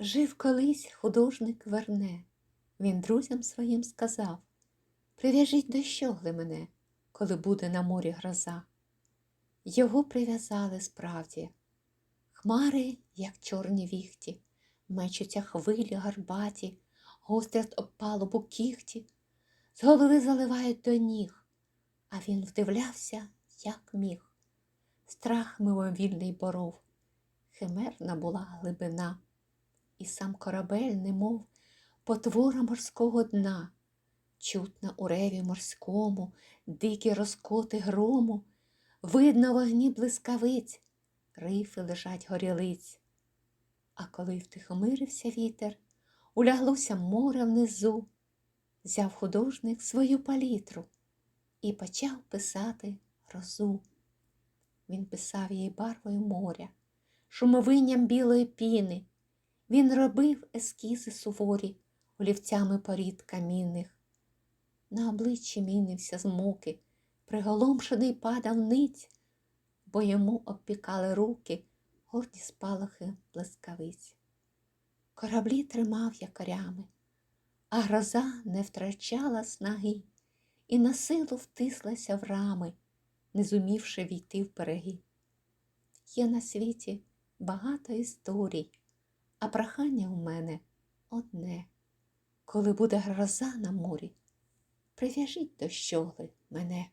Жив колись художник Верне. Він друзям своїм сказав Прив'яжіть до щогли мене, коли буде на морі гроза. Його прив'язали справді. Хмари, як чорні віхті, мечуться хвилі гарбаті, гострять об палубу кіхті, з голови заливають до ніг, а він вдивлявся, як міг. Страх мимовільний боров, химерна була глибина, і сам корабель, немов потвора морського дна, чутно у реві морському, дикі розкоти грому, видно вогні блискавиць, рифи лежать горілиць. А коли втихомирився вітер, уляглося море внизу, взяв художник свою палітру і почав писати грозу. Він писав її барвою моря, шумовинням білої піни. Він робив ескізи суворі олівцями порід камінних. На обличчі мінився з муки, приголомшений падав ниць, бо йому обпікали руки горді спалахи блискавиць. Кораблі тримав якорями, а гроза не втрачала снаги і на силу втислася в рами, не зумівши війти в береги. Є на світі багато історій, а прохання у мене одне. Коли буде гроза на морі, прив'яжіть до щогли мене.